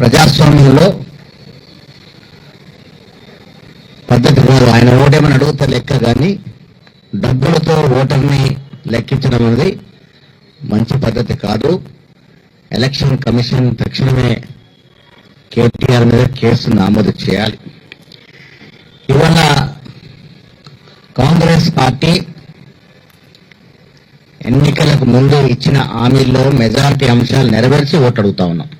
ప్రజాస్వామ్యంలో పద్ధతి కాదు ఆయన ఓటేమని అడుగుతా లెక్క కానీ డబ్బులతో ఓటర్ని లెక్కించడం అనేది మంచి పద్ధతి కాదు. ఎలక్షన్ కమిషన్ తక్షణమే కేటీఆర్ మీద కేసు నమోదు చేయాలి. ఇవాళ కాంగ్రెస్ పార్టీ ఎన్నికలకు ముందు ఇచ్చిన హామీల్లో మెజారిటీ అంశాలు నెరవేర్చి ఓటు అడుగుతా ఉన్నాం.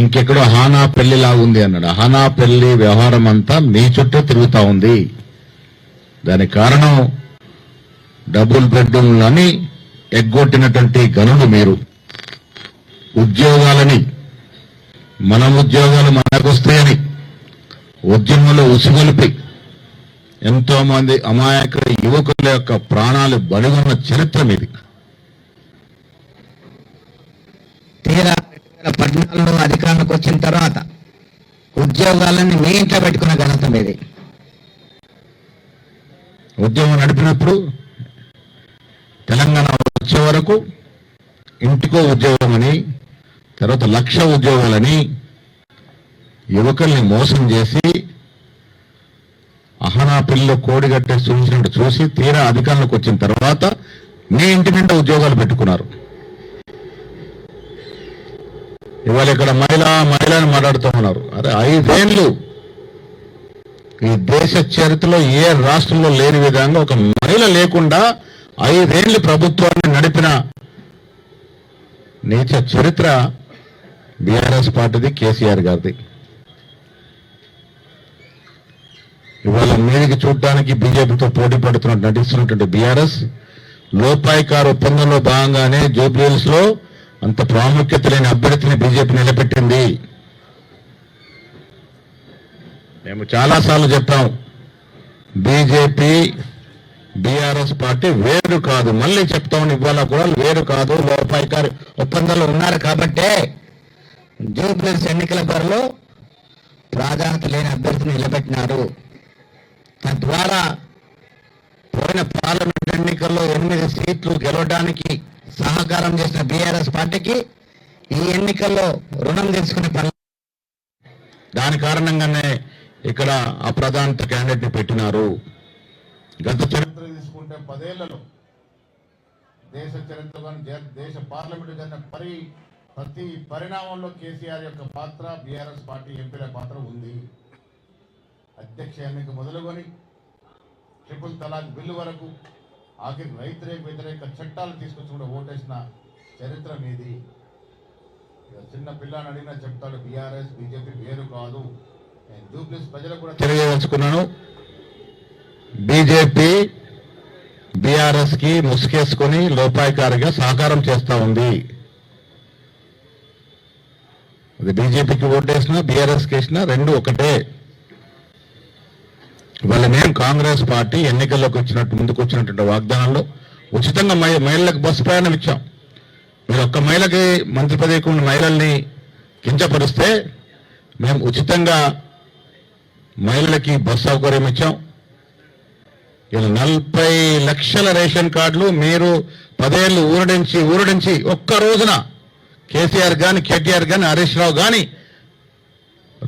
ఇంకెక్కడో హానా పెళ్ళిలా ఉంది అన్నాడు. హానా పెళ్ళి వ్యవహారం అంతా మీ చుట్టూ తిరుగుతా ఉంది. దానికి కారణం డబుల్ బెడ్రూమ్లని ఎగ్గొట్టినటువంటి గనులు మీరు. ఉద్యోగాలని మన ఉద్యోగాలు మనకొస్తాయని ఉద్యమంలో ఉసిగొలిపి ఎంతో మంది అమాయక యువకుల యొక్క ప్రాణాలు బలిగొన్న చరిత్ర మీది. తీరా పద్నాలుగులో అధికారంలోకి వచ్చిన తర్వాత ఉద్యోగాలన్నీ మీ ఇంట్లో పెట్టుకున్న ఘనత మీది ఉద్యమం నడిపినప్పుడు తెలంగాణ వచ్చే వరకు ఇంటికో ఉద్యోగం అని తర్వాత లక్ష ఉద్యోగాలని యువకుల్ని మోసం చేసి అహనా పిల్లలు కోడిగట్టే చూసినట్టు చూసి తీరా అధికారంలోకి వచ్చిన తర్వాత మీ ఇంటి నిండా ఉద్యోగాలు పెట్టుకున్నారు. ఇవాళ ఇక్కడ మహిళ మహిళ అని మాట్లాడుతూ ఉన్నారు. అరే ఐదేళ్ళు ఈ దేశ చరిత్రలో ఏ రాష్ట్రంలో లేని విధంగా ఒక మహిళ లేకుండా ఐదేళ్ళు ప్రభుత్వాన్ని నడిపిన నీచ చరిత్ర బీఆర్ఎస్ పార్టీది కేసీఆర్ గారిది. ఇవాళ మీదికి చూడడానికి బీజేపీతో పోటీ పడుతున్నట్టు నటిస్తున్నటువంటి బీఆర్ఎస్ లోపాయికారు ఒప్పందంలో భాగంగానే జూబ్లీహిల్స్లో అంత ప్రాముఖ్యత లేని అభ్యర్థిని బీజేపీ నిలబెట్టింది. మేము చాలాసార్లు చెప్పాం బీజేపీ బీఆర్ఎస్ పార్టీ వేరు కాదు. మళ్ళీ చెప్తామని ఇవాళ కూడా వేరు కాదు. లోపాయికారి ఒప్పందాలు ఉన్నారు కాబట్టే జూబ్లీస్ ఎన్నికల బరిలో ప్రాధాన్యత లేని అభ్యర్థిని నిలబెట్టినారు. తద్వారా పోయిన పార్లమెంట్ ఎన్నికల్లో ఎనిమిది సీట్లు గెలవడానికి సహకారం చేసిన బీఆర్ఎస్ పార్టీకి ఈ ఎన్నికల్లో రుణం తీసుకునే పని దాని కారణంగానే ఇక్కడ అప్రధానత క్యాండిడేట్ని పెట్టినారు. గత చరిత్ర తీసుకుంటే పదేళ్ళలో దేశ చరిత్ర దేశ పార్లమెంట్ జరిగిన పరి ప్రతి పరిణామంలో కేసీఆర్ యొక్క పాత్ర బీఆర్ఎస్ పార్టీ ఎంపీల పాత్ర ఉంది. అధ్యక్ష ఎన్నిక మొదలుకొని ట్రిపుల్ తలాక్ బిల్లు వరకు ఆఖరి రైతురేక వ్యతిరేక చట్టాలు తీసుకొచ్చి కూడా ఓటేసిన చరిత్ర మీది. చిన్న పిల్లని అడిగినా చెప్తాడు బీఆర్ఎస్ బీజేపీ వేరు కాదు. నేను జూబ్లీస్ ప్రజలకు కూడా తెలియదలుచుకున్నాను బీజేపీ బీఆర్ఎస్కి ముసుకేసుకొని లోపాయకారిగా సహకారం చేస్తా ఉంది. అది బీజేపీకి ఓటేసినా బీఆర్ఎస్కి వేసినా రెండు ఒకటే. వాళ్ళ మేము కాంగ్రెస్ పార్టీ ఎన్నికల్లోకి వచ్చినట్టు ముందుకు వచ్చినటువంటి వాగ్దానంలో ఉచితంగా మహి- మహిళలకు బస్సు ప్రయాణం ఇచ్చాం. మీరు ఒక్క మహిళకి మంత్రి పదవికి ఉన్న మహిళల్ని కించపరిస్తే మేము ఉచితంగా మహిళలకి బస్ సౌకర్యం ఇచ్చాం. ఇలా నలభై లక్షల రేషన్ కార్డులు మీరు పదేళ్ళు ఊరడించి ఊరడించి ఒక్క రోజున కేసీఆర్ కానీ కేటీఆర్ కానీ హరీష్ రావు కానీ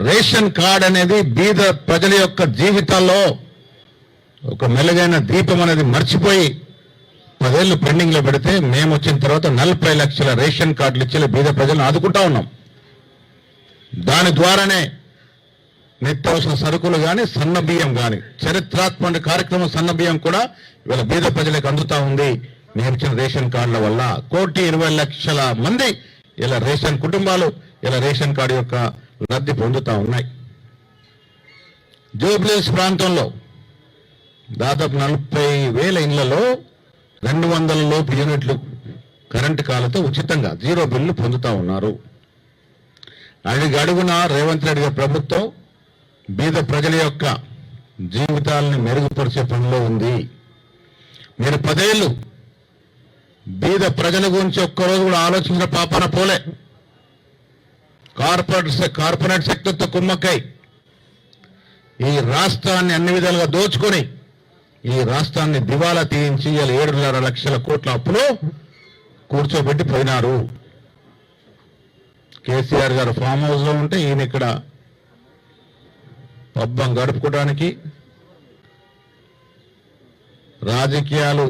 రేషన్ కార్డ్ అనేది బీద ప్రజల యొక్క జీవితాల్లో ఒక మెలుగైన దీపం అనేది మర్చిపోయి పదేళ్ళు పెండింగ్లో పెడితే మేము వచ్చిన తర్వాత నలభై లక్షల రేషన్ కార్డులు ఇచ్చి బీద ప్రజలను ఆదుకుంటా ఉన్నాం. దాని ద్వారానే నిత్యావసర సరుకులు కానీ సన్న బియ్యం కానీ చరిత్రాత్మక కార్యక్రమం సన్న బియ్యం కూడా ఇవాళ బీద ప్రజలకు అందుతా ఉంది. మేము ఇచ్చిన రేషన్ కార్డుల వల్ల కోటి ఇరవై లక్షల మంది ఇలా రేషన్ కుటుంబాలు ఇలా రేషన్ కార్డు యొక్క లబ్ధి పొందుతా ఉన్నాయి. జూబ్లీస్ ప్రాంతంలో దాదాపు నలభై వేల ఇళ్ళలో రెండు వందల లోపు యూనిట్లు కరెంటు కాలతో ఉచితంగా జీరో బిల్లు పొందుతా ఉన్నారు. అడిగి రేవంత్ రెడ్డి గారి ప్రభుత్వం బీద ప్రజల యొక్క జీవితాలని మెరుగుపరిచే పనిలో ఉంది. మీరు పదేళ్ళు బీద ప్రజల గురించి ఒక్కరోజు కూడా ఆలోచించిన పాపన పోలే. కార్పొరేట్ కార్పొరేట్ సెక్టర్తో కుమ్మక్కై. ఈ రాష్ట్రాన్ని అన్ని విధాలుగా దోచుకొని ఈ రాష్ట్రాన్ని దివాలా తీయించి ఇలా ఏడున్నర లక్షల కోట్ల అప్పులు కూర్చోబెట్టి పోయినారు కేసీఆర్ గారు ఫామ్ హౌస్లో ఉంటే ఈయన ఇక్కడ పబ్బం గడుపుకోవడానికి రాజకీయాలు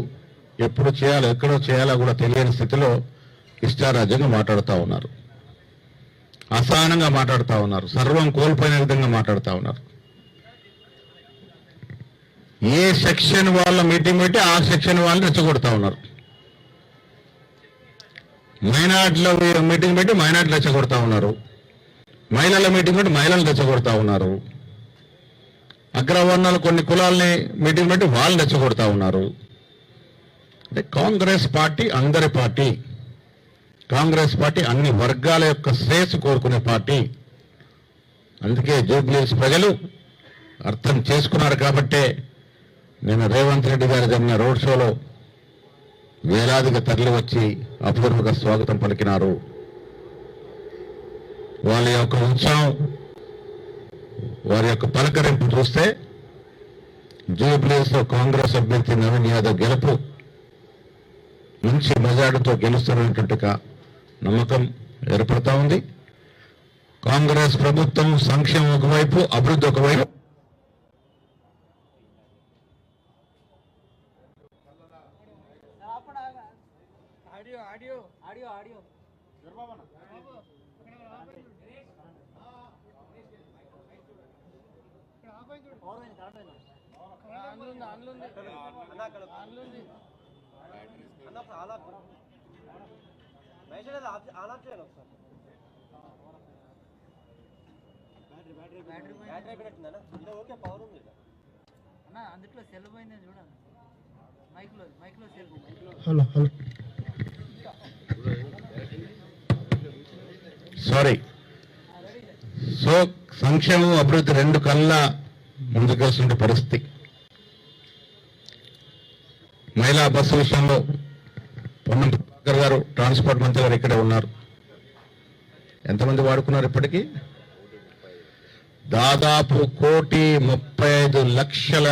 ఎప్పుడు చేయాలో ఎక్కడో చేయాలో కూడా తెలియని స్థితిలో ఇష్టారాజ్యంగా మాట్లాడుతూ ఉన్నారు. అసహనంగా మాట్లాడుతూ ఉన్నారు. సర్వం కోల్పోయిన విధంగా మాట్లాడుతూ ఉన్నారు. ఏ సెక్షన్ వాళ్ళ మీటింగ్ పెట్టి ఆ సెక్షన్ వాళ్ళు రెచ్చగొడతా ఉన్నారు. మైనార్టీలో మీటింగ్ పెట్టి మైనార్టీలు రెచ్చగొడతా ఉన్నారు. మహిళల మీటింగ్ పెట్టి మహిళలు రెచ్చగొడతా ఉన్నారు. అగ్రవర్ణాలు కొన్ని కులాల్ని మీటింగ్ పెట్టి వాళ్ళు రెచ్చగొడతా ఉన్నారు. అంటే కాంగ్రెస్ పార్టీ అందరి పార్టీ. కాంగ్రెస్ పార్టీ అన్ని వర్గాల యొక్క శ్రేయస్సు కోరుకునే పార్టీ. అందుకే జూబ్లీస్ ప్రజలు అర్థం చేసుకున్నారు కాబట్టే నేను రేవంత్ రెడ్డి గారి జరిగిన రోడ్ షోలో వేలాదిగా తరలి వచ్చి అపూర్వక స్వాగతం పలికినారు. వాళ్ళ యొక్క ఉత్సాహం వారి యొక్క పలకరింపు చూస్తే జూబ్లీస్లో కాంగ్రెస్ అభ్యర్థి నవీన్ యాదవ్ గెలుపు మంచి మెజార్టీతో గెలుస్తున్నట్టుగా నమ్మకం ఏర్పడతా ఉంది. కాంగ్రెస్ ప్రభుత్వం సంక్షేమం ఒకవైపు అభివృద్ధి ఒకవైపు. ఆడియో ఆడియో ఆడియో ఆడియో అందులో అందులో అన్న ఒకసారి అన్న అందుట్లో సెల్ పోయింది చూడండి మైక్లో మైక్లో cell hello hello sorry so సంక్షేమం అభివృద్ధి రెండు కల్లా ముందుకేసిన పరిస్థితి. మహిళా బస్సు విషయంలో పొన్నం ప్రభాకర్ గారు ట్రాన్స్పోర్ట్ మంత్రి గారు ఇక్కడే ఉన్నారు. ఎంతమంది వాడుకున్నారు ఇప్పటికీ? దాదాపు కోటి ముప్పై ఐదు లక్షల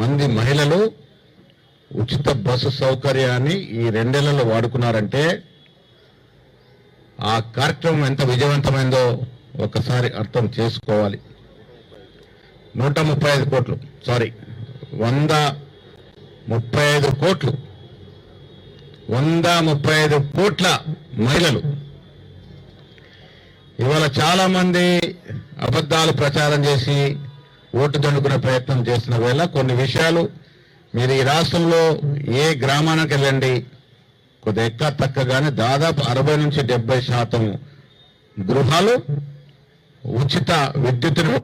మంది మహిళలు ఉచిత బస్సు సౌకర్యాన్ని ఈ రెండేళ్ళలో వాడుకున్నారంటే ఆ కార్యక్రమం ఎంత విజయవంతమైందో ఒకసారి అర్థం చేసుకోవాలి. నూట ముప్పై ఐదు కోట్లు సారీ వంద ముప్పై ఐదు కోట్లు వంద ముప్పై ఐదు కోట్ల మహిళలు. ఇవాళ చాలా మంది అబద్ధాలు ప్రచారం చేసి ఓటు దండుకునే ప్రయత్నం చేసిన వేళ కొన్ని విషయాలు మీరు ఈ రాష్ట్రంలో ఏ గ్రామానికి వెళ్ళండి కొద్ది ఎక్క తక్కగానే దాదాపు అరవై నుంచి డెబ్బై శాతం గృహాలు ఉచిత విద్యుత్తును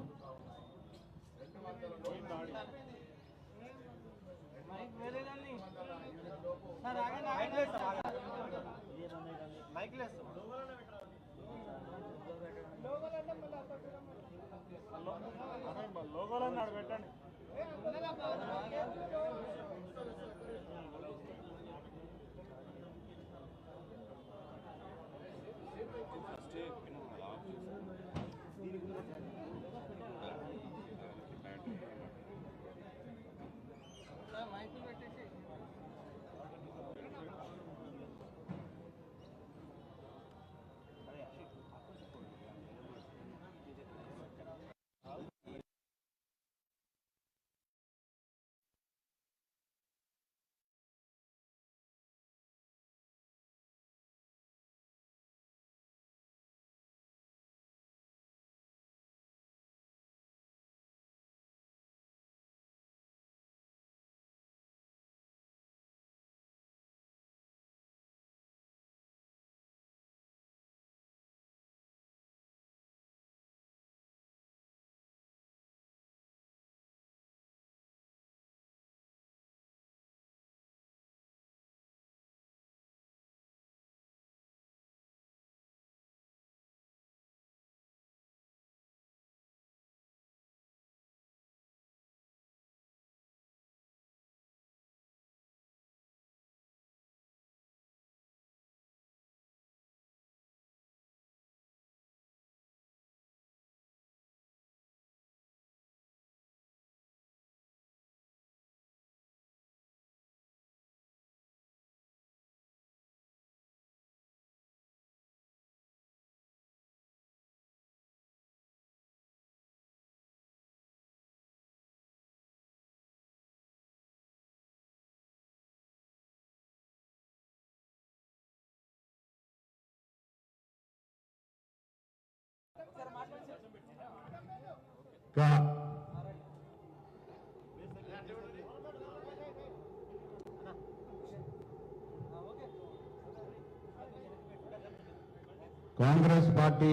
కాంగ్రెస్ పార్టీ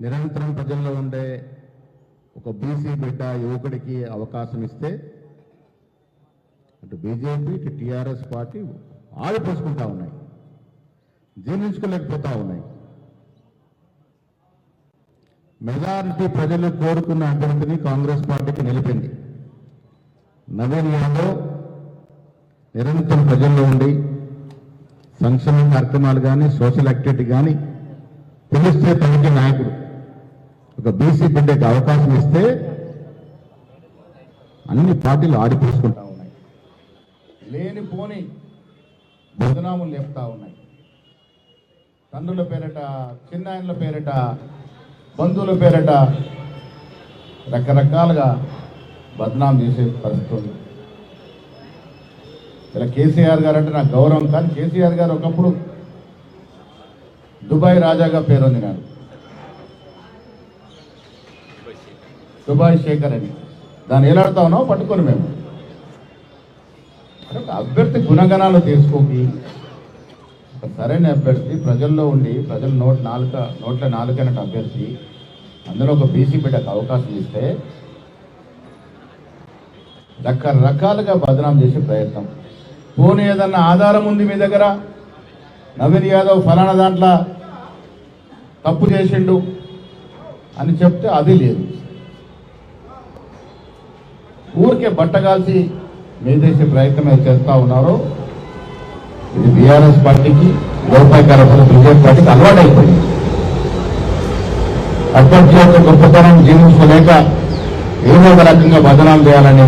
నిరంతరం ప్రజల్లో ఉండే ఒక బీసీ బిడ్డ యువకుడికి అవకాశం ఇస్తే అటు బీజేపీ ఇటు టీఆర్ఎస్ పార్టీ ఆడిపోసుకుంటా ఉన్నాయి జీర్ణించుకోలేకపోతా ఉన్నాయి. మెజారిటీ ప్రజలు కోరుకున్న అభ్యర్థిని కాంగ్రెస్ పార్టీకి నిలిపింది. నవీన్ యాదవ్ నిరంతరం ప్రజల్లో ఉండి సంక్షేమ కార్యక్రమాలు కానీ సోషల్ యాక్టివిటీ కానీ పిలిస్తే తనకి నాయకుడు. ఒక బీసీ బిడ్డకి అవకాశం ఇస్తే అన్ని పార్టీలు ఆడిపోసుకుంటా ఉన్నాయి. లేనిపోని బదనాములు లేపుతా ఉన్నాయి. తండ్రుల పేరట చిన్నాయనల పేరట బంధువుల పేరట రకరకాలుగా బద్నాం చేసే పరిస్థితి ఉంది. ఇలా కేసీఆర్ గారు అంటే నాకు గౌరవం కానీ కేసీఆర్ గారు ఒకప్పుడు దుబాయ్ రాజాగా పేరొందినారు. దుబాయ్ శేఖర్ అని. దాన్ని ఎలాడుతా ఉన్నావు పట్టుకొని మేము. అభ్యర్థి గుణగణాలు తీసుకోకి ఒక సరైన అభ్యర్థి ప్రజల్లో ఉండి ప్రజల నోట్ నాలుక నోట్ల నాలుకైనట్టు అభ్యర్థి అందులో ఒక బీసీ బిడ్డకు అవకాశం ఇస్తే రకరకాలుగా బదనాం చేసే ప్రయత్నం. పోనీ ఏదన్నా ఆధారం ఉంది మీ దగ్గర? నవీన్ యాదవ్ ఫలానా దాంట్లో తప్పు చేసిండు అని చెప్తే అది లేదు. ఊరికే బట్టగాల్చి మీదేసే ప్రయత్నం చేస్తూ ఉన్నారు. ఇది బీఆర్ఎస్ పార్టీకి లోపాయకార బీజేపీ పార్టీకి అలవాటైపోయింది. అభ్యర్థి యొక్క గొప్పతనం జీవించుకోలేక ఏదో ఒక రకంగా బదనాలు చేయాలని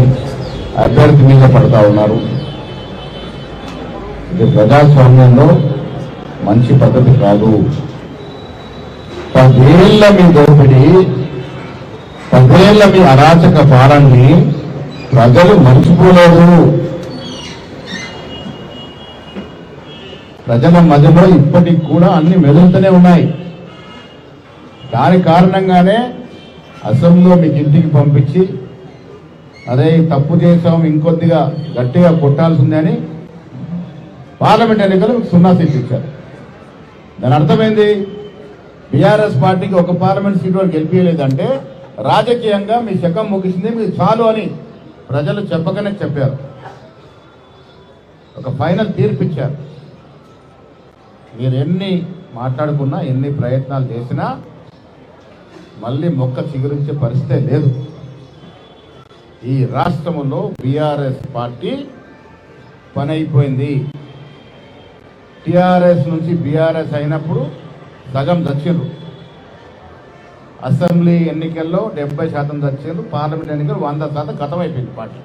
అభ్యర్థి మీద పడతా ఉన్నారు. ఇది ప్రజాస్వామ్యంలో మంచి పద్ధతి కాదు. పదేళ్ళ మీ దోపిడి పదేళ్ళ మీ అరాచక పాలనని ప్రజలు మర్చిపోలేదు. ప్రజల మధ్యలో ఇప్పటికి కూడా అన్ని మెదులుతూనే ఉన్నాయి. దాని కారణంగానే అసెంబ్లీలో మీకు ఇంటికి పంపించి అదే తప్పు చేసాం ఇంకొద్దిగా గట్టిగా కొట్టాల్సి ఉందని పార్లమెంట్ ఎన్నికలు సున్నా సీట్లు ఇచ్చారు. దాని అర్థమైంది బీఆర్ఎస్ పార్టీకి ఒక పార్లమెంట్ సీట్ వరకు గెలిపించలేదంటే రాజకీయంగా మీ శకం ముగిసింది మీరు చాలు అని ప్రజలు చెప్పకనే చెప్పారు. ఒక ఫైనల్ తీర్పు ఇచ్చారు. మీరు ఎన్ని మాట్లాడుకున్నా ఎన్ని ప్రయత్నాలు చేసినా మళ్ళీ మొక్క చిగురించే పరిస్థితే లేదు. ఈ రాష్ట్రంలో బీఆర్ఎస్ పార్టీ పని అయిపోయింది టిఆర్ఎస్ నుంచి బీఆర్ఎస్ అయినప్పుడు సగం దచ్చిండ్రు. అసెంబ్లీ ఎన్నికల్లో డెబ్బై శాతం దచ్చిండ్రు పార్లమెంట్ ఎన్నికలు వంద శాతం గతమైపోయింది పార్టీ.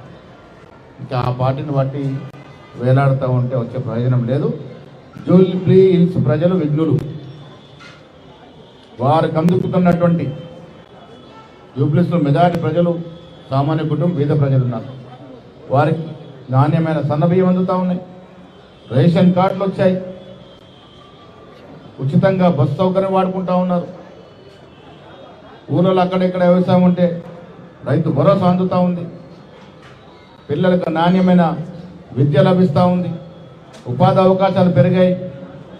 ఇంకా ఆ పార్టీని బట్టి వేలాడుతూ ఉంటే వచ్చే ప్రయోజనం లేదు. జూబ్లీ హిల్స్ ప్రజలు విఘ్నులు వారికి అందుకుతున్నటువంటి జూబ్లీస్లో మెజారిటీ ప్రజలు సామాన్య కుటుంబం బీద ప్రజలు ఉన్నారు. వారికి నాణ్యమైన సన్నబియ్యం అందుతూ ఉన్నాయి. రేషన్ కార్డులు వచ్చాయి. ఉచితంగా బస్సు సౌకర్యం వాడుకుంటా ఉన్నారు. ఊళ్ళో అక్కడెక్కడ వ్యవసాయం ఉంటే రైతు భరోసా అందుతూ ఉంది. పిల్లలకు నాణ్యమైన విద్య లభిస్తూ ఉంది. ఉపాధి అవకాశాలు పెరిగాయి.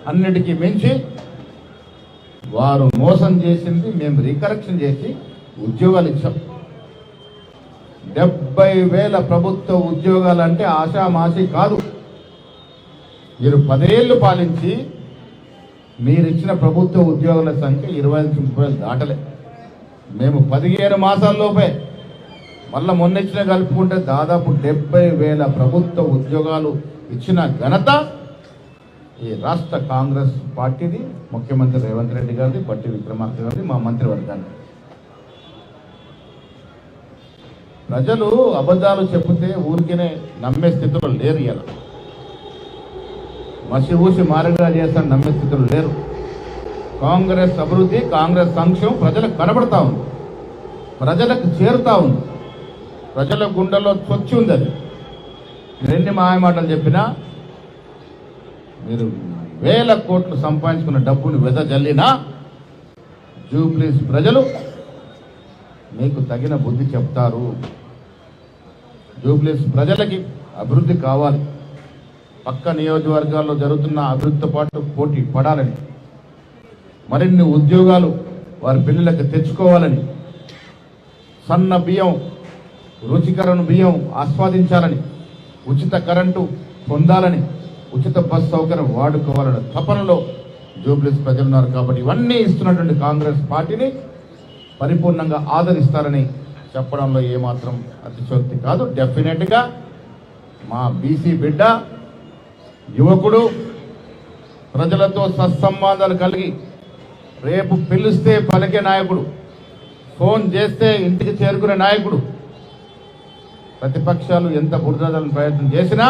అన్నిటికీ మించి వారు మోసం చేసింది మేము రికరెక్షన్ చేసి ఉద్యోగాలు ఇచ్చాం. డెబ్బై వేల ప్రభుత్వ ఉద్యోగాలు అంటే ఆశామాషి కాదు. మీరు పదేళ్ళు పాలించి మీరిచ్చిన ప్రభుత్వ ఉద్యోగుల సంఖ్య ఇరవై ఐదు ముప్పై దాటలే. మేము పదిహేను మాసాల్లోపే మళ్ళీ మొన్న ఇచ్చిన కలుపుకుంటే దాదాపు డెబ్బై వేల ప్రభుత్వ ఉద్యోగాలు ఇచ్చిన ఘనత ఈ రాష్ట్ర కాంగ్రెస్ పార్టీది ముఖ్యమంత్రి రేవంత్ రెడ్డి గారిది బట్టి విక్రమార్క గారిది మా మంత్రివర్గాన్ని ప్రజలు అబద్ధాలు చెబితే ఊరికేనే నమ్మే స్థితిలో లేరు ఇలా మసి ఊసి మారగా చేస్తాను నమ్మే స్థితిలో లేరు. కాంగ్రెస్ అభివృద్ధి కాంగ్రెస్ సంక్షేమం ప్రజలకు కనబడతా ఉంది. ప్రజలకు చేరుతా ఉంది. ప్రజల గుండెల్లో చొచ్చి ఉంది అది. ఎన్ని మాయమాటలు చెప్పినా మీరు వేల కోట్లు సంపాదించుకున్న డబ్బుని వెదజల్లినా జూబ్లీస్ ప్రజలు మీకు తగిన బుద్ధి చెప్తారు. జూబ్లీస్ ప్రజలకి అభివృద్ధి కావాలి. పక్క నియోజకవర్గాల్లో జరుగుతున్న అభివృద్ధితో పాటు పోటీ పడాలని మరిన్ని ఉద్యోగాలు వారి పిల్లలకు తెచ్చుకోవాలని సన్న బియ్యం రుచికరణ బియ్యం ఆస్వాదించాలని ఉచిత కరెంటు పొందాలని ఉచిత బస్ సౌకర్యం వాడుకోవాలని తపనలో జూబ్లీస్ ప్రజలున్నారు కాబట్టి ఇవన్నీ ఇస్తున్నటువంటి కాంగ్రెస్ పార్టీని పరిపూర్ణంగా ఆదరిస్తారని చెప్పడంలో ఏమాత్రం అతిశోక్తి కాదు. డెఫినెట్గా మా బీసీ బిడ్డ యువకుడు ప్రజలతో సత్సంబంధాలు కలిగి రేపు పిలిస్తే పలికే నాయకుడు ఫోన్ చేస్తే ఇంటికి చేరుకునే నాయకుడు ప్రతిపక్షాలు ఎంత బురదలను ప్రయత్నం చేసినా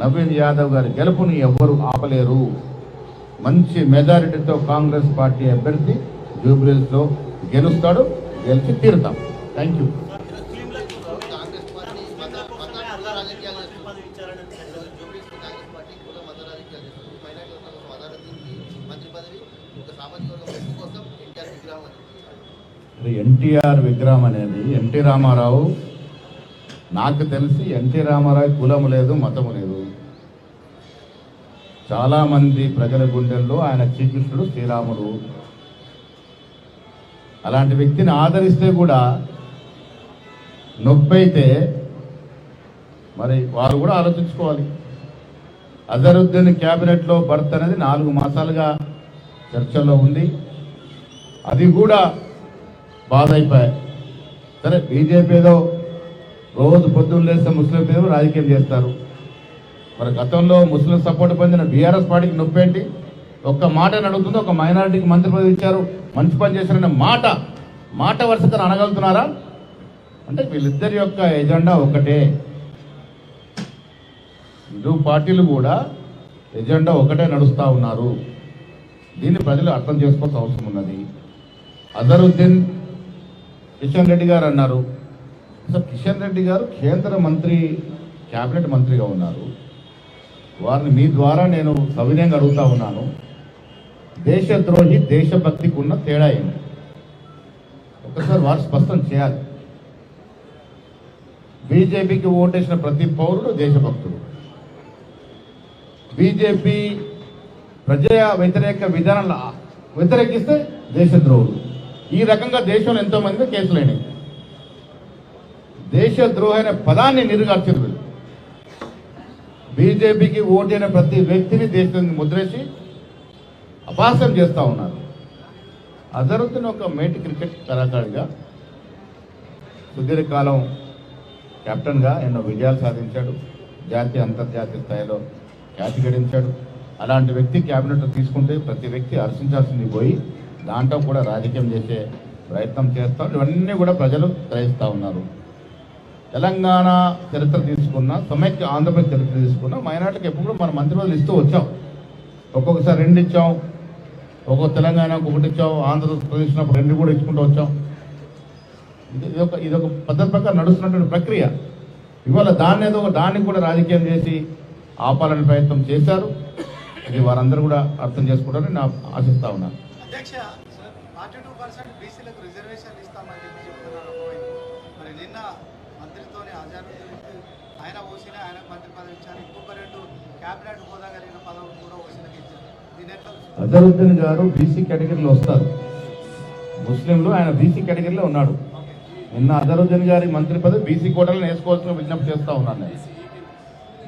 నవీన్ యాదవ్ గారి గెలుపుని ఎవ్వరూ ఆపలేరు. మంచి మెజారిటీతో కాంగ్రెస్ పార్టీ అభ్యర్థి జూబ్లీస్లో గెలుస్తాడు గెలిచి తీరుతాం. థ్యాంక్ యూ ఎన్టీఆర్ విగ్రహం అనేది ఎన్టీ రామారావు నాకు తెలిసి ఎన్టీ రామారావు కులం లేదు మతము లేదు. చాలామంది ప్రజల గుండెల్లో ఆయన శ్రీకృష్ణుడు శ్రీరాముడు. అలాంటి వ్యక్తిని ఆదరిస్తే కూడా నొప్పి అయితే మరి వారు కూడా ఆలోచించుకోవాలి. అజరుద్దీన్ క్యాబినెట్లో బర్త్ అనేది నాలుగు మాసాలుగా చర్చల్లో ఉంది. అది కూడా బాధ అయిపోయాయి. సరే బీజేపీ ఏదో రోజు పొద్దున్న లేస్తే ముస్లిం పేరు రాజకీయం చేస్తారు. మరి గతంలో ముస్లిం సపోర్ట్ పొందిన బీఆర్ఎస్ పార్టీకి నొప్పేంటి? ఒక్క మాట అడుగుతుంది ఒక మైనారిటీకి మంత్రి పదవి ఇచ్చారు మంచి పని చేశారనే మాట మాట వరుసగా అనగలుగుతున్నారా? అంటే వీళ్ళిద్దరి యొక్క ఎజెండా ఒకటే. ఇరు పార్టీలు కూడా ఎజెండా ఒకటే నడుస్తూ ఉన్నారు. దీన్ని ప్రజలు అర్థం చేసుకోవాల్సిన అవసరం ఉన్నది. అజరుద్దీన్ కిషన్ రెడ్డి గారు అన్నారు అసలు కిషన్ రెడ్డి గారు కేంద్ర మంత్రి కేబినెట్ మంత్రిగా ఉన్నారు. వారిని మీ ద్వారా నేను సవినయంగా అడుగుతా ఉన్నాను. దేశద్రోహి దేశభక్తికి ఉన్న తేడా ఏమి ఒకసారి వారు స్పష్టం చేయాలి. బీజేపీకి ఓటేసిన ప్రతి పౌరుడు దేశభక్తుడు. బీజేపీ ప్రజా వ్యతిరేక విధానాలు వ్యతిరేకిస్తే దేశద్రోహుడు. ఈ రకంగా దేశంలో ఎంతోమంది కేసులైనాయి దేశద్రోహి అనే పదాన్ని నిరుగార్చారు వీళ్ళు. బీజేపీకి ఓటైన ప్రతి వ్యక్తిని దేశం ముద్రేసి అపాసం చేస్తూ ఉన్నారు. అజరుద్దీన్ ఒక మేటి క్రికెట్ కళాకారుడిగా సుదీర్ఘకాలం కెప్టెన్గా ఎన్నో విజయాలు సాధించాడు. జాతీయ అంతర్జాతీయ స్థాయిలో ఖ్యాతి గడించాడు. అలాంటి వ్యక్తి క్యాబినెట్ తీసుకుంటే ప్రతి వ్యక్తి హర్షించాల్సింది పోయి దాంట్లో కూడా రాజకీయం చేసే ప్రయత్నం చేస్తాడు. ఇవన్నీ కూడా ప్రజలు గ్రహిస్తూ ఉన్నారు. తెలంగాణ చరిత్ర తీసుకున్న సమైక్య ఆంధ్రప్రదేశ్ చరిత్ర తీసుకున్న మైనార్టీకి ఎప్పుడు మన మంత్రి పదవులు ఇస్తూ వచ్చాం. ఒక్కొక్కసారి రెండు ఇచ్చాం ఒక్కొక్క తెలంగాణకు ఒకటి ఇచ్చాం ఆంధ్రప్రదేశ్ రెండు కూడా ఇచ్చుకుంటూ వచ్చాం. ఇది ఇది ఒక ఇది ఒక పద్ధతి ప్రకారం నడుస్తున్నటువంటి ప్రక్రియ. ఇవాళ దాన్ని ఏదో ఒక దాన్ని కూడా రాజకీయం చేసి ఆపాలని ప్రయత్నం చేశారు. ఇది వారందరూ కూడా అర్థం చేసుకుంటారని నా ఆశిస్తా ఉన్నాను అధ్యక్ష ఫార్టీ టూ పర్సెంట్ బీసీలకు రిజర్వేషన్ ఇస్తామని చెప్పి చెప్తున్నారు ఒకవైపు మరి నిన్న మంత్రితోని అజారుద్దీన్ ఆయన ఓసిన ఆయనకు మంత్రి పదవి ఇచ్చారు. ఇంకొక రెండు క్యాబినెట్ హోదా కలిగిన పదవులు కూడా ఓసినకి ఇచ్చారు? అజరుద్దీన్ గారు బీసీ కేటగిరీలో వస్తారు. ముస్లింలు ఆయన బీసీ కేటగిరీలో ఉన్నాడు. నిన్న అజరుద్దీన్ గారి మంత్రి పదవి బీసీ కోటలను వేసుకోవాల్సిన విజ్ఞప్తి చేస్తా ఉన్నాను నేను.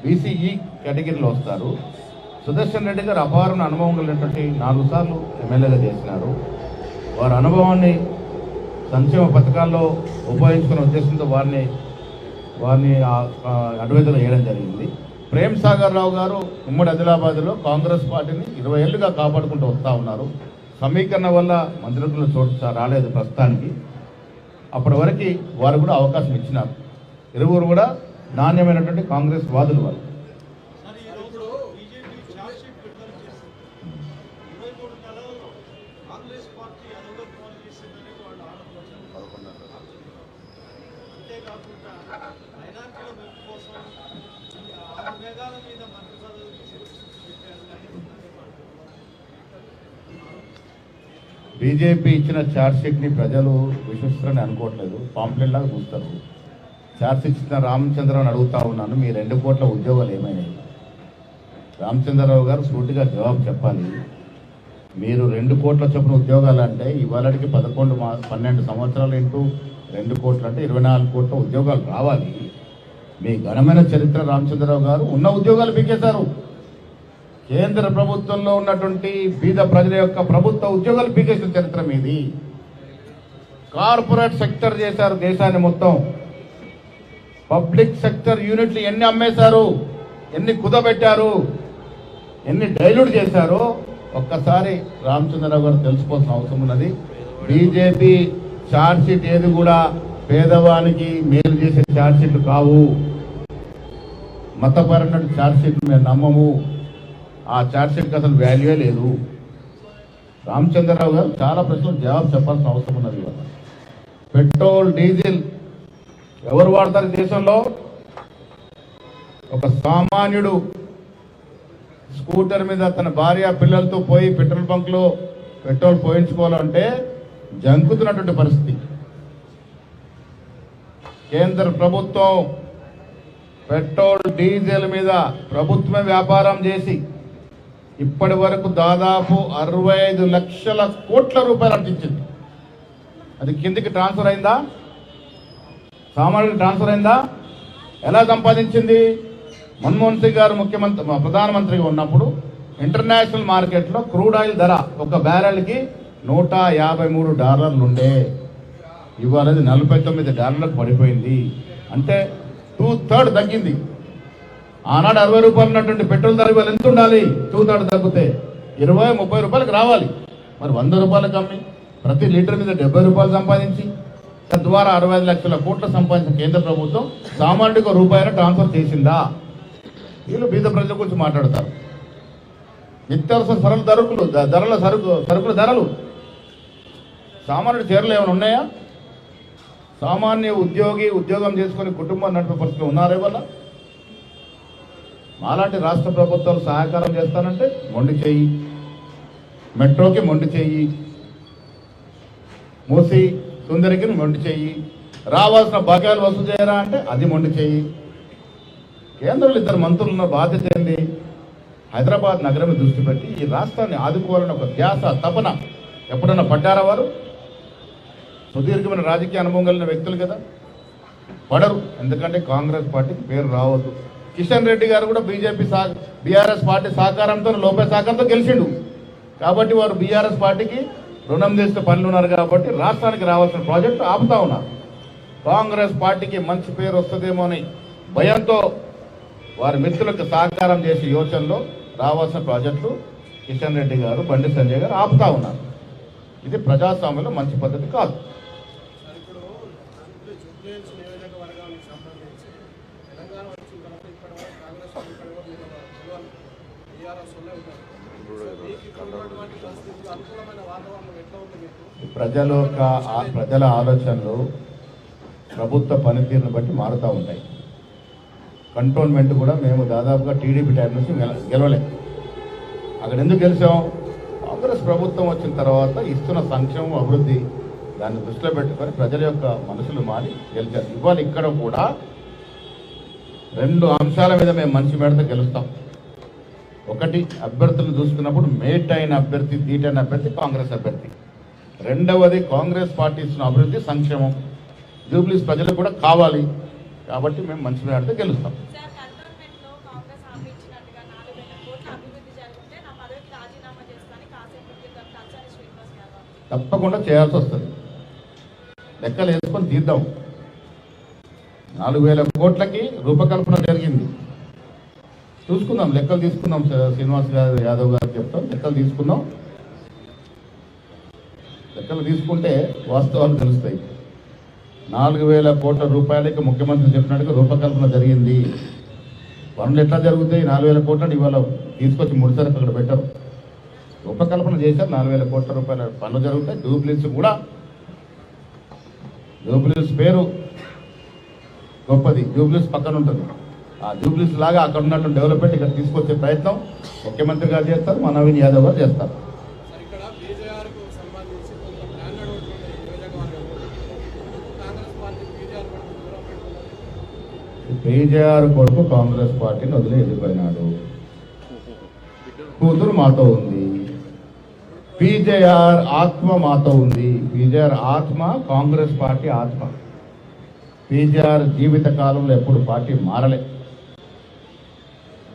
బీసీఈ కేటగిరీలో వస్తారు. సుదర్శన్ రెడ్డి గారు అపారమైన అనుభవం కలిగినటువంటి నాలుగు సార్లు ఎమ్మెల్యేగా చేసినారు. వారి అనుభవాన్ని సంక్షేమ పథకాల్లో ఉపయోగించుకునే ఉద్దేశంతో వారిని వారిని అడ్వైజర్ వేయడం జరిగింది. ప్రేమ్ సాగర్ రావు గారు ఉమ్మడి ఆదిలాబాద్లో కాంగ్రెస్ పార్టీని ఇరవై ఏళ్ళుగా కాపాడుకుంటూ వస్తూ ఉన్నారు. సమీకరణ వల్ల మంత్రులకు చోటు రాలేదు ప్రస్తుతానికి. అప్పటి వరకు వారు కూడా అవకాశం ఇచ్చినారు. ఇరువురు కూడా నాణ్యమైనటువంటి కాంగ్రెస్ వాదులు వారు. బీజేపీ ఇచ్చిన ఛార్జ్షీట్ని ప్రజలు విశ్వసిస్తారని అనుకోవట్లేదు. పాంప్లెట్లాగా చూస్తారు. ఛార్జ్షీట్ ఇచ్చిన రామచంద్రరావుని అడుగుతా ఉన్నాను. మీ రెండు కోట్ల ఉద్యోగాలు ఏమైనాయి? రామచంద్రరావు గారు సూటిగా జవాబు చెప్పాలి. మీరు రెండు కోట్ల చొప్పున ఉద్యోగాలు అంటే ఇవాళకి పదకొండు మా పన్నెండు సంవత్సరాలు ఇంటూ రెండు కోట్లు అంటే ఇరవై నాలుగు కోట్ల ఉద్యోగాలు రావాలి. మీ ఘనమైన చరిత్ర రామచంద్రరావు గారు ఉన్న ఉద్యోగాలు పీకేశారు. కేంద్ర ప్రభుత్వంలో ఉన్నటువంటి బీద ప్రజల యొక్క ప్రభుత్వ ఉద్యోగాలు పీకేసిన చరిత్ర మీది. కార్పొరేట్ సెక్టర్ చేశారు దేశాన్ని మొత్తం. పబ్లిక్ సెక్టర్ యూనిట్లు ఎన్ని అమ్మేశారు? ఎన్ని కుదబెట్టారు? ఎన్ని డైల్యూట్ చేశారు ఒక్కసారి రామచంద్రరావు గారు తెలుసుకోవాల్సిన అవసరం ఉన్నది. బీజేపీ ఛార్జ్ షీట్ ఏది కూడా పేదవానికి మేలు చేసే ఛార్జ్ షీట్లు కావు. మతపరమైన ఛార్జ్ షీట్లు మేము నమ్మము. ఆ ఛార్జ్షీట్కి అసలు వాల్యూయే లేదు. రామచంద్రరావు గారు చాలా ప్రశ్నలు జవాబు చెప్పాల్సిన అవసరం ఉన్నది ఇవాళ. పెట్రోల్ డీజిల్ ఎవరు వాడతారు దేశంలో? ఒక సామాన్యుడు స్కూటర్ మీద తన భార్య పిల్లలతో పోయి పెట్రోల్ బంక్లో పెట్రోల్ పోయించుకోవాలంటే జంకుతున్నటువంటి పరిస్థితి. కేంద్ర ప్రభుత్వం పెట్రోల్ డీజిల్ మీద ప్రభుత్వమే వ్యాపారం చేసి ఇప్పటి వరకు దాదాపు అరవై ఐదు లక్షల కోట్ల రూపాయలు అర్జించింది. అది కిందికి ట్రాన్స్ఫర్ అయిందా? సామాన్యుడికి ట్రాన్స్ఫర్ అయిందా? ఎలా సంపాదించింది? మన్మోహన్ సింగ్ గారు ముఖ్యమంత్రి ప్రధానమంత్రిగా ఉన్నప్పుడు ఇంటర్నేషనల్ మార్కెట్లో క్రూడ్ ఆయిల్ ధర ఒక బ్యారెల్కి నూట యాభై మూడు డాలర్లు ఉండే ఇవాళ నలభై తొమ్మిది డాలర్లకు పడిపోయింది. అంటే టూ థర్డ్ తగ్గింది. ఆనాడు అరవై రూపాయలు ఉన్నటువంటి పెట్రోల్ ధర ఇవాళ ఎంత ఉండాలి? తూతాడు తగ్గితే ఇరవై ముప్పై రూపాయలకు రావాలి. మరి వంద రూపాయలకు అమ్మి ప్రతి లీటర్ మీద డెబ్బై రూపాయలు సంపాదించి తద్వారా అరవై ఐదు లక్షల కోట్ల సంపాదించిన కేంద్ర ప్రభుత్వం సామాన్యుడికి ఒక ట్రాన్స్ఫర్ చేసిందా? వీళ్ళు బీద ప్రజల గురించి మాట్లాడతారు. నిత్యావసర సరళ ధరకులు ధరల సరుకు సరుకుల ధరలు. సామాన్యుడి చీరలు ఏమైనా ఉన్నాయా? సామాన్య ఉద్యోగి ఉద్యోగం చేసుకుని కుటుంబం నడిపే పరిస్థితులు ఉన్నారే వల్ల మాలాంటి రాష్ట్ర ప్రభుత్వాలు సహకారం చేస్తానంటే మొండి చెయ్యి మెట్రోకి మొండి చేయి. మూసి సుందరికి మొండి చెయ్యి రావాల్సిన బకాయిలు వసూలు చేయరా అంటే అది మొండి చేయి. కేంద్రంలో ఇద్దరు మంత్రులు ఉన్న బాధ్యత ఏంది? హైదరాబాద్ నగరం దృష్టి పెట్టి ఈ రాష్ట్రాన్ని ఆదుకోవాలని ఒక ధ్యాస తపన ఎప్పుడన్నా పడ్డారా వారు? సుదీర్ఘమైన రాజకీయ అనుభవం కలిగిన వ్యక్తులు కదా. పడరు. ఎందుకంటే కాంగ్రెస్ పార్టీకి పేరు రావద్దు. కిషన్ రెడ్డి గారు కూడా బీజేపీ సా బీఆర్ఎస్ పార్టీ సహకారంతో లోపే సహకారంతో గెలిచిండు. కాబట్టి వారు బీఆర్ఎస్ పార్టీకి రుణం చేస్తే పనులు ఉన్నారు కాబట్టి రాష్ట్రానికి రావాల్సిన ప్రాజెక్టు ఆపుతా ఉన్నారు. కాంగ్రెస్ పార్టీకి మంచి పేరు వస్తుందేమో అని భయంతో వారి మిత్రులకు సహకారం చేసే యోచనలో రావాల్సిన ప్రాజెక్టులు కిషన్ రెడ్డి గారు బండి సంజయ్ గారు ఆపుతా ఉన్నారు. ఇది ప్రజాస్వామ్యంలో మంచి పద్ధతి కాదు సార్ ఇప్పుడు ఇప్పుడు జూబ్లీహిల్స్ నియోజకవర్గానికి సంబంధించి తెలంగాణ వచ్చిన తర్వాత ఇప్పటి వరకు కాంగ్రెస్ వాళ్ళు ఇక్కడ కూడా మీరు విలువలు టీఆర్ఎస్ వాళ్ళే ఉన్నారు సో మీకు ఇక్కడ ఉన్నటువంటి పరిస్థితులు అనుకూలమైన వాతావరణం ఎట్లా ఉంది మీకు ప్రజల యొక్క ప్రజల ఆలోచనలు ప్రభుత్వ పనితీరును బట్టి మారుతూ ఉంటాయి. కంటోన్మెంట్ కూడా మేము దాదాపుగా టీడీపీ టైం నుంచి గెలవలేము అక్కడ ఎందుకు గెలిచాం? కాంగ్రెస్ ప్రభుత్వం వచ్చిన తర్వాత ఇస్తున్న సంక్షేమం అభివృద్ధి దాన్ని దృష్టిలో పెట్టుకొని ప్రజల యొక్క మనసులు మారి గెలిచారు. ఇవాళ ఇక్కడ కూడా రెండు అంశాల మీద మేము మంచి మేడతో గెలుస్తాం. ఒకటి అభ్యర్థులు చూసుకున్నప్పుడు మేట్ అయిన అభ్యర్థి తీటైన అభ్యర్థి కాంగ్రెస్ అభ్యర్థి. రెండవది కాంగ్రెస్ పార్టీ ఇచ్చిన అభివృద్ధి సంక్షేమం. జూబ్లీస్ ప్రజలకు కూడా కావాలి. కాబట్టి మేము మంచి మేడతో గెలుస్తాం. తప్పకుండా చేయాల్సి వస్తుంది. లెక్కలు వేసుకొని తీద్దాం. నాలుగు వేల కోట్లకి రూపకల్పన జరిగింది. చూసుకుందాం లెక్కలు తీసుకుందాం శ్రీనివాస్ గారు యాదవ్ గారు చెప్తాం లెక్కలు తీసుకుందాం. లెక్కలు తీసుకుంటే వాస్తవాలు తెలుస్తాయి. నాలుగు వేల కోట్ల రూపాయలకి ముఖ్యమంత్రి చెప్పినట్టుగా రూపకల్పన జరిగింది. పనులు ఎట్లా జరుగుతాయి? నాలుగు వేల కోట్లని ఇవాళ తీసుకొచ్చి ముడిసరకు అక్కడ పెట్టరు. రూపకల్పన చేశారు. నాలుగు వేల కోట్ల రూపాయల పనులు జరుగుతాయి. డూప్లిక్స్ కూడా. డూప్లిక్స్ పేరు గొప్పది. డూప్లిక్స్ పక్కన ఉంటుంది. జూబ్లీస్ లాగా అక్కడ ఉన్నటువంటి డెవలప్మెంట్ ఇక్కడ తీసుకొచ్చే ప్రయత్నం ముఖ్యమంత్రి గారు చేస్తారు మా నవీన్ యాదవ్ గారు చేస్తారు. కేజీఆర్ కొడుకు కాంగ్రెస్ పార్టీని వదిలి వెళ్ళిపోయినాడు. కూతురు మాతో ఉంది. పీజేఆర్ ఆత్మ మాతో ఉంది. పీజేఆర్ ఆత్మ కాంగ్రెస్ పార్టీ ఆత్మ. పీజేఆర్ జీవిత కాలంలో ఎప్పుడు పార్టీ మారలే.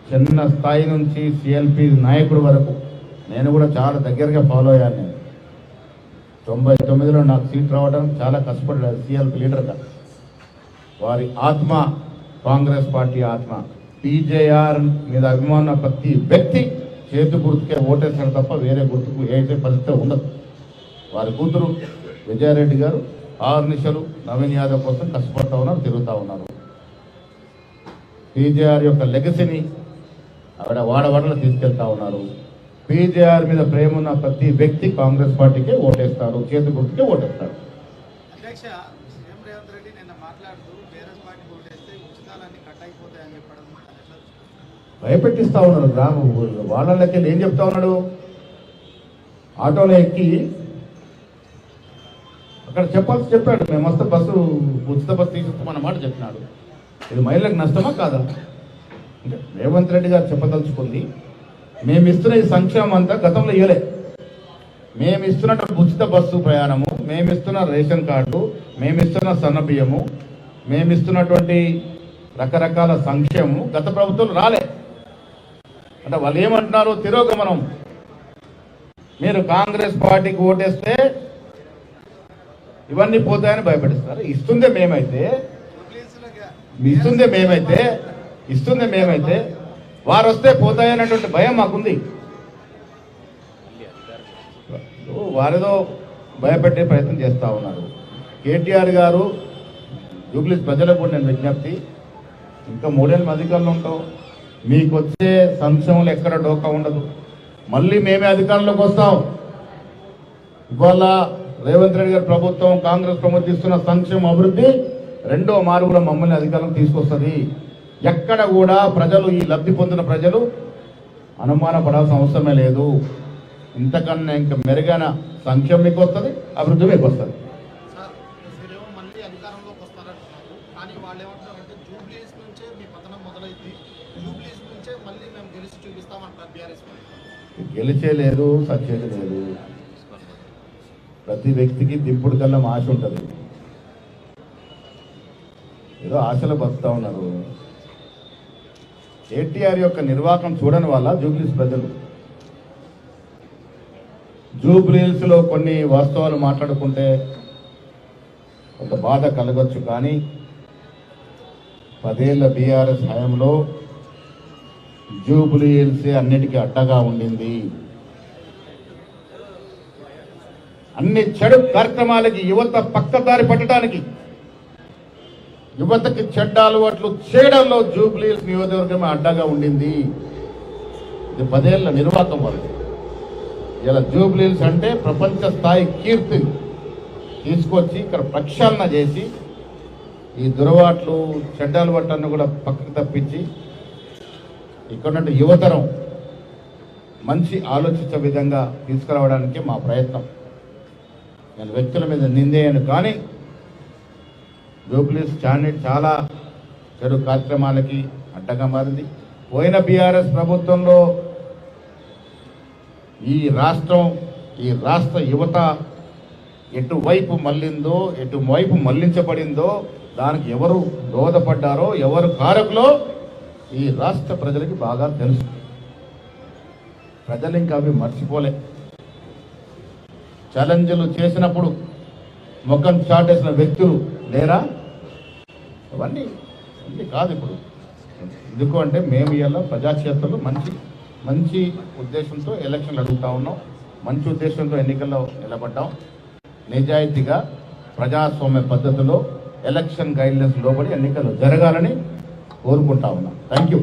చిన్న స్థాయి నుంచి సిఎల్పి నాయకుడు వరకు నేను కూడా చాలా దగ్గరగా ఫాలో అయ్యాను నేను. తొంభై తొమ్మిదిలో నాకు సీట్ రావడం చాలా కష్టపడ్డాడు సిఎల్పి లీడర్గా. వారి ఆత్మ కాంగ్రెస్ పార్టీ ఆత్మ పీజేఆర్ మీద అభిమాన ప్రతి వ్యక్తి చేతి గుర్తుకే ఓటేస్తారు తప్ప వేరే గుర్తుకు ఏదైతే పరిస్థితి ఉండదు. వారి కూతురు విజయారెడ్డి గారు ఆరు నిశలు నవీన్ యాదవ్ కోసం కష్టపడతా ఉన్నారు తిరుగుతూ ఉన్నారు. పీజేఆర్ యొక్క లెగసీని ఆవిడ వాడవాడలో తీసుకెళ్తా ఉన్నారు. పీజేఆర్ మీద ప్రేమ ఉన్న ప్రతి వ్యక్తి కాంగ్రెస్ పార్టీకే ఓటేస్తారు. చేతి గుర్తుకే ఓటేస్తారు? భయపెట్టిస్తా ఉన్నారు గ్రామ వాళ్ళకి ఏం చెప్తా ఉన్నాడు. ఆటోలో ఎక్కి అక్కడ చెప్పాల్సి చెప్పాడు. మేము వస్తే బస్సు ఉచిత బస్సు తీసిస్తామన్న మాట చెప్పినాడు. ఇది మహిళలకు నష్టమా కాదా? అంటే రేవంత్ రెడ్డి గారు చెప్పదలుచుకుంది మేము ఇస్తున్న ఈ సంక్షేమం అంతా గతంలో ఇవ్వలే మేము ఇస్తున్నటువంటి ఉచిత బస్సు ప్రయాణము మేము ఇస్తున్న రేషన్ కార్డు మేము ఇస్తున్న సన్నబియ్యము మేము ఇస్తున్నటువంటి రకరకాల సంక్షేమము గత ప్రభుత్వం రాలే. అంటే వాళ్ళు ఏమంటున్నారు? తిరోగమనం. మీరు కాంగ్రెస్ పార్టీకి ఓటేస్తే ఇవన్నీ పోతాయని భయపెడిస్తారు. ఇస్తుందే మేమైతే. ఇస్తుందే మేమైతే. ఇస్తుంది మేమైతే. వారు వస్తే పోతాయనేటువంటి భయం మాకుంది. వారేదో భయపెట్టే ప్రయత్నం చేస్తూ ఉన్నారు. కేటీఆర్ గారు జూబ్లీస్ ప్రజలకు నేను విజ్ఞప్తి. ఇంకా మూడేళ్ళు అధికారంలో ఉంటావు మీకు వచ్చే సంక్షేమంలో ఎక్కడ డోకా ఉండదు. మళ్ళీ మేమే అధికారంలోకి వస్తాం. ఇవాళ రేవంత్ రెడ్డి గారి ప్రభుత్వం కాంగ్రెస్ ప్రభుత్వం ఇస్తున్న సంక్షేమ అభివృద్ధి రెండో మారు కూడా మమ్మల్ని అధికారం తీసుకొస్తుంది. ఎక్కడ కూడా ప్రజలు ఈ లబ్ధి పొందిన ప్రజలు అనుమానపడాల్సిన అవసరమే లేదు. ఇంతకన్నా ఇంకా మెరుగైన సంక్షేమం మీకు వస్తుంది అభివృద్ధి మీకు వస్తుంది. సార్ మీరేమో మళ్ళీ అధికారంలోకి వస్తారంటున్నారు. కానీ వాళ్ళు ఏమంటున్నారంటే జూబ్లీస్ నుంచే మీ పతనం మొదలైంది. జూబ్లీస్ నుంచే మళ్ళీ మేము గెలిచి చూపిస్తామంటారు బీఆర్ఎస్ గెలిచే లేదు సచ్చేది లేదు. ప్రతి వ్యక్తికి దింపుడు కల్లా ఆశ ఉంటుంది ఏదో ఆశలు బతుకుతా ఉన్నారు. ఎన్టీఆర్ యొక్క నిర్వాహకం చూడని వల్ల జూబ్లీస్ ప్రజలు జూబ్లీస్లో కొన్ని వాస్తవాలు మాట్లాడుకుంటే కొంత బాధ కలగొచ్చు కానీ పదేళ్ళ బీఆర్ఎస్ హయాంలో జూబ్లీ హిల్స్ అన్నిటికీ అడ్డగా ఉండింది. అన్ని చెడు కార్యక్రమాలకి యువత పక్కదారి పట్టడానికి యువతకి చెడ్డ అలవాట్లు చేయడంలో జూబ్లీ నియోజకవర్గం అడ్డగా ఉండింది. ఇది పదేళ్ళ నిర్వాహకం వరకు. ఇలా జూబ్లీ అంటే ప్రపంచ స్థాయి కీర్తి తీసుకొచ్చి ఇక్కడ ప్రక్షాళన చేసి ఈ దురవాట్లు చెడ్డ అలవాట్లను కూడా పక్కకు తప్పించి ఇక్కడ యువతరం మంచి ఆలోచించే విధంగా తీసుకురావడానికి మా ప్రయత్నం. నేను వ్యక్తుల మీద నిందేయను కానీ జూబ్లీస్ చాండెడ్ చాలా చెడు కార్యక్రమాలకి అడ్డగా మారింది. పోయిన బీఆర్ఎస్ ప్రభుత్వంలో ఈ రాష్ట్రం ఈ రాష్ట్ర యువత ఎటువైపు మళ్ళిందో ఎటువైపు మళ్ళించబడిందో దానికి ఎవరు దోహదపడ్డారో ఎవరు కారకులో ఈ రాష్ట్ర ప్రజలకి బాగా తెలుసు. ప్రజలు ఇంకా అవి మర్చిపోలే. ఛాలెంజ్లు చేసినప్పుడు ముఖం చాటేసిన వ్యక్తులు లేరా? అవన్నీ అన్నీ కాదు ఇప్పుడు. ఎందుకు అంటే మేము ఇలా ప్రజాక్షేత్రంలో మంచి మంచి ఉద్దేశంతో ఎలక్షన్లు అడుగుతూ ఉన్నాం. మంచి ఉద్దేశంతో ఎన్నికల్లో నిలబడ్డాం. నిజాయితీగా ప్రజాస్వామ్య పద్ధతిలో ఎలక్షన్ గైడ్లైన్స్ లోబడి ఎన్నికలు జరగాలని కోరుకుంటా ఉన్నాం. Thank you